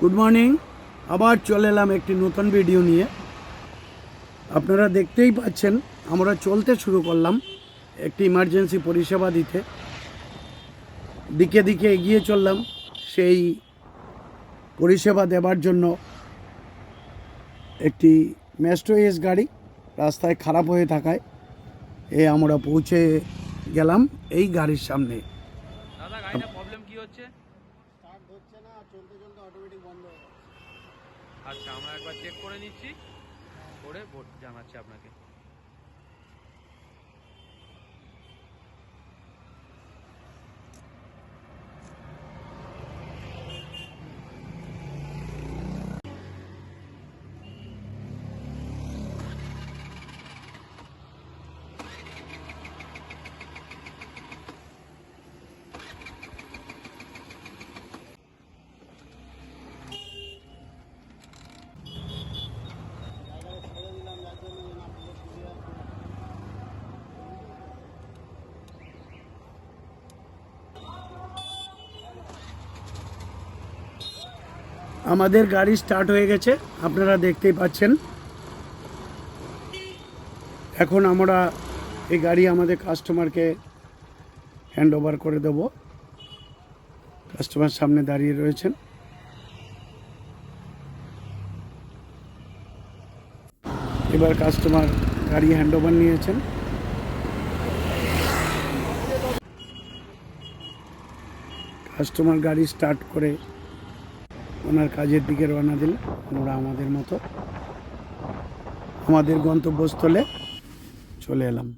Good morning আবার চলে এলাম একটি নতুন ভিডিও নিয়ে। আপনারা দেখতেই পাচ্ছেন, আমরা চলতে শুরু করলাম একটি ইমার্জেন্সি পরিষেবা দিতে। দিকে দিকে এগিয়ে চললাম সেই পরিষেবা দেবার জন্য। একটি ম্যাস্ট্রো এস গাড়ি রাস্তায় খারাপ হয়ে থাকায় এ আমরা পৌঁছে গেলাম এই গাড়ির সামনে। দাদা গাড়িটা প্রবলেম কি হচ্ছে? হচ্ছে না চলতে চলতে অটোমেটিক বন্ধ হয়ে আচ্ছা আমরা একবার চেক করে নিচ্ছি, করে ভোট জানাচ্ছি আপনাকে। আমাদের গাড়ি স্টার্ট হয়ে গেছে, আপনারা দেখতেই পাচ্ছেন। এখন আমরা এই গাড়ি আমাদের কাস্টমারকে হ্যান্ড ওভার করে দেব। কাস্টমার সামনে দাঁড়িয়ে রয়েছেন। এবার কাস্টমার গাড়ি হ্যান্ড ওভার নিয়েছেন। কাস্টমার গাড়ি স্টার্ট করে ওনার কাজের দিকে রওনা দিল আমরা আমাদের মতো আমাদের গন্তব্যস্থলে চলে এলাম।